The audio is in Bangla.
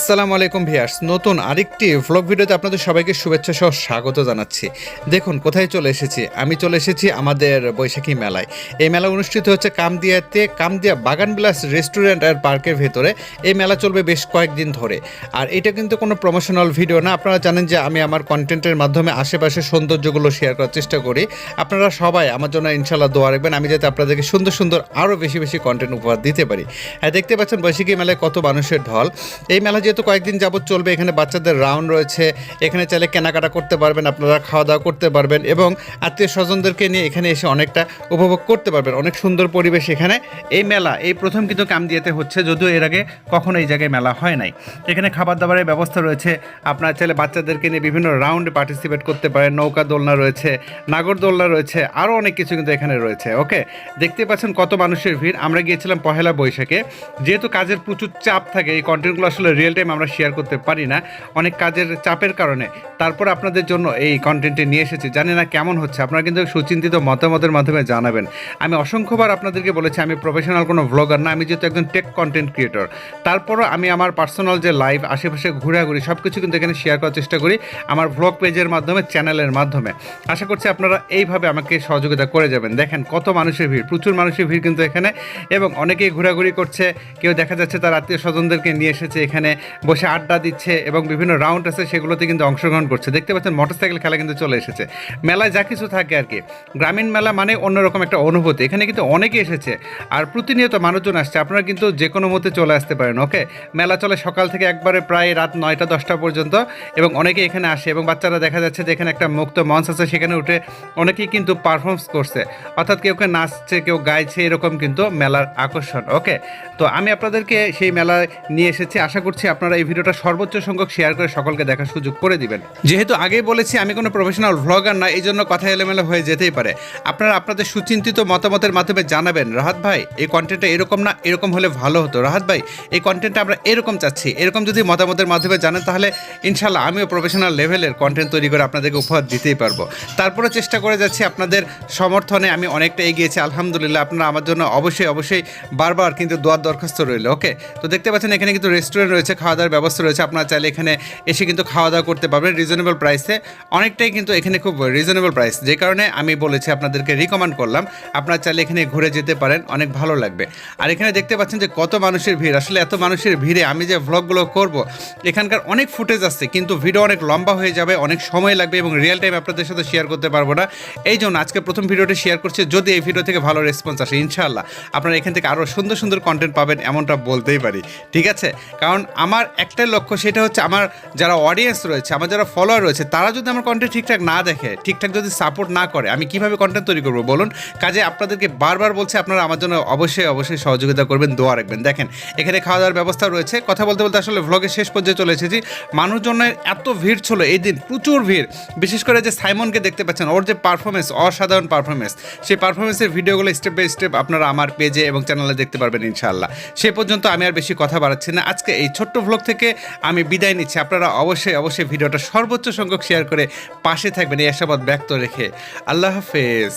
আসসালামু আলাইকুম ভিয়ার্স। নতুন আরেকটি ভ্লগ ভিডিওতে আপনাদের সবাইকে শুভেচ্ছা সহ স্বাগত জানাচ্ছি। দেখুন, কোথায় চলে এসেছি? আমি চলে এসেছি আমাদের বৈশাখী মেলায়। এই মেলা অনুষ্ঠিত হচ্ছে কামদিয়াতে। কামদিয়া বাগান বিলাস রেস্টুরেন্ট আর পার্কের ভেতরে। এই মেলা চলবে বেশ কয়েকদিন ধরে। আর এটা কিন্তু কোনো প্রমোশনাল ভিডিও না। আপনারা জানেন যে আমি আমার কন্টেন্টের মাধ্যমে আশেপাশের সৌন্দর্যগুলো শেয়ার করার চেষ্টা করি। আপনারা সবাই আমার জন্য ইনশাল্লাহ দোয়া রাখবেন। আমি যাতে আপনাদেরকে সুন্দর সুন্দর আরও বেশি বেশি কন্টেন্ট উপহার দিতে পারি। হ্যাঁ দেখতে পাচ্ছেন বৈশাখী মেলায় কত মানুষের ঢল। এই মেলা যেহেতু কয়েকদিন যাবত চলবে, এখানে বাচ্চাদের রাউন্ড রয়েছে, এখানে চাইলে কেনাকাটা করতে পারবেন, আপনারা খাওয়া দাওয়া করতে পারবেন এবং আত্মীয় স্বজনদেরকে নিয়ে এখানে এসে অনেকটা উপভোগ করতে পারবেন। অনেক সুন্দর পরিবেশ এখানে। এই মেলা, এই প্রথম কিন্তু কাম কামদিয়াতে হচ্ছে, যদিও এর আগে কখনো এই জায়গায় মেলা হয় নাই। এখানে খাবার দাবারের ব্যবস্থা রয়েছে, আপনার চাইলে বাচ্চাদেরকে নিয়ে বিভিন্ন রাউন্ডে পার্টিসিপেট করতে পারেন, নৌকা দোলনা রয়েছে, নাগর দোলনা রয়েছে আরও অনেক কিছু কিন্তু এখানে রয়েছে, ওকে? দেখতে পাচ্ছেন কত মানুষের ভিড়। আমরা গিয়েছিলাম পহেলা বৈশাখে, যেহেতু কাজের প্রচুর চাপ থাকে, এই কন্টেন্টগুলো আসলে রিয়েল টাইম আমরা শেয়ার করতে পারি না। অনেক কাজের চাপের কারণে। তারপর আপনাদের জন্য এই কন্টেন্টে নিয়ে এসেছি। জানি না কেমন হচ্ছে। আপনারা কিন্তু সুচিন্তিত মতামতের মাধ্যমে জানাবেন। আমি অসংখ্যবার আপনাদেরকে বলেছি, আমি প্রফেশনাল কোনো ভ্লগার না, আমি যেহেতু একজন টেক কন্টেন্ট ক্রিয়েটর তারপরও আমি আমার পার্সোনাল যে লাইভ আশেপাশে ঘোরাঘুরি সব কিছু কিন্তু এখানে শেয়ার করার চেষ্টা করি আমার ভ্লগ পেজের মাধ্যমে চ্যানেলের মাধ্যমে। আশা করছি আপনারা এইভাবে আমাকে সহযোগিতা করে যাবেন। দেখেন কত মানুষের ভিড়, প্রচুর মানুষের ভিড় কিন্তু এখানে। এবং অনেকেই ঘোরাঘুরি করছে, কেউ দেখা যাচ্ছে তার আত্মীয় স্বজনদেরকে নিয়ে এসেছে এখানে। বসে আড্ডা দিচ্ছে এবং বিভিন্ন রাউন্ড আছে, সেগুলোতে কিন্তু অংশগ্রহণ করছে। দেখতে পাচ্ছেন মোটরসাইকেল খেলা কিন্তু চলে এসেছে। মেলায় যা কিছু থাকে আর কি। গ্রামীণ মেলা মানে অন্যরকম একটা অনুভূতি। এখানে কিন্তু অনেকে এসেছে আর প্রতিনিয়ত মানুষজন আসছে। আপনারা কিন্তু যে কোনো মতে চলে আসতে পারেন, ওকে? মেলা চলে সকাল থেকে একবারে প্রায় রাত নয়টা, দশটা পর্যন্ত এবং অনেকে এখানে আসে এবং বাচ্চারা দেখা যাচ্ছে যে এখানে একটা মুক্ত মঞ্চ আছে, সেখানে উঠে অনেকেই কিন্তু পারফর্মস করছে। অর্থাৎ কেউ কেউ নাচছে, কেউ গাইছে, এরকম কিন্তু মেলার আকর্ষণ, ওকে? তো আমি আপনাদেরকে সেই মেলায় নিয়ে এসেছি। আশা করছি আপনারা এই ভিডিওটা সর্বোচ্চ সংখ্যক শেয়ার করে সকলকে দেখার সুযোগ করে দিবেন। যেহেতু আগেই বলেছি, আমি কোনো প্রফেশনাল ভ্লগার না এই জন্য কথা এলোমেলো হয়ে যেতেই পারে। আপনারা আপনাদের সুচিন্তিত মতামতের মাধ্যমে জানাবেন, রাহাত ভাই, এই কন্টেন্টটা এরকম না, এরকম হলে ভালো হতো। রাহাত ভাই, এই কন্টেন্টটা আমরা এরকম চাচ্ছি। এরকম যদি মতামতের মাধ্যমে জানেন, তাহলে ইনশাল্লাহ আমিও প্রফেশনাল লেভেলের কন্টেন্ট তৈরি করে আপনাদেরকে উপহার দিতেই পারব। তারপরে চেষ্টা করে যাচ্ছি আপনাদের সমর্থনে, আমি অনেকটা এগিয়েছি, আলহামদুলিল্লাহ। আপনারা আমার জন্য অবশ্যই অবশ্যই বারবার কিন্তু দোয়ার দরখাস্ত রইল ওকে তো দেখতে পাচ্ছেন, এখানে কিন্তু রেস্টুরেন্ট রয়েছে খাওয়া দাওয়ার ব্যবস্থা রয়েছে। আপনারা চাইলে এখানে এসে কিন্তু খাওয়া দাওয়া করতে পারবেন রিজনেবল প্রাইসে অনেকটাই কিন্তু এখানে খুব রিজনেবল প্রাইস যে কারণে আমি বলেছি, আপনাদেরকে রিকমেন্ড করলাম। আপনারা চাইলে এখানে ঘুরে যেতে পারেন, অনেক ভালো লাগবে। আর এখানে দেখতে পাচ্ছেন যে কত মানুষের ভিড়। আসলে এত মানুষের ভিড়ে আমি যে ভ্লগগুলো করব, এখানকার অনেক ফুটেজ আছে কিন্তু ভিডিও অনেক লম্বা হয়ে যাবে, অনেক সময় লাগবে এবং রিয়েল টাইম আপনাদের সাথে শেয়ার করতে পারব না। এই জন্য আজকে প্রথম ভিডিওটি শেয়ার করছি। যদি এই ভিডিও থেকে ভালো রেসপন্স আসে, ইনশাআল্লাহ আপনারা এখান থেকে আরও সুন্দর সুন্দর কন্টেন্ট পাবেন, এমনটা বলতেই পারি। ঠিক আছে? কারণ আমার একটাই লক্ষ্য সেটা হচ্ছে আমার যারা অডিয়েন্স রয়েছে, আমার যারা ফলোয়ার রয়েছে, তারা যদি আমার কন্টেন্ট ঠিকঠাক না দেখে, ঠিকঠাক যদি সাপোর্ট না করে, আমি কীভাবে কন্টেন্ট তৈরি করব বলুন? কাজে আপনাদেরকে বারবার বলছে, আপনারা আমার জন্য অবশ্যই অবশ্যই সহযোগিতা করবেন, দোয়া রাখবেন। দেখেন, এখানে খাওয়া দাওয়ার ব্যবস্থা রয়েছে। কথা বলতে বলতে আসলে ভ্লগের শেষ পর্যায়ে চলে এসেছি। মানুষজনের এত ভিড় ছিল এই দিন, প্রচুর ভিড়। বিশেষ করে যে সাইমনকে দেখতে পাচ্ছেন, ওর যে পারফরমেন্স অসাধারণ পারফরমেন্স সেই পারফরমেন্সের ভিডিওগুলো স্টেপ বাই স্টেপ আপনারা আমার পেজে এবং চ্যানেলে দেখতে পারবেন ইনশাআল্লাহ। সে পর্যন্ত আমি আর বেশি কথা বাড়াচ্ছি না। আজকে এই ছোট্ট ভ্লগ থেকে আমি বিদায় নিচ্ছি। আপনারা অবশ্যই অবশ্যই ভিডিওটা সর্বোচ্চ সংখ্যক শেয়ার করে পাশে থাকবেন। এই আশাবাদ ব্যক্ত রেখে। আল্লাহ হাফেজ।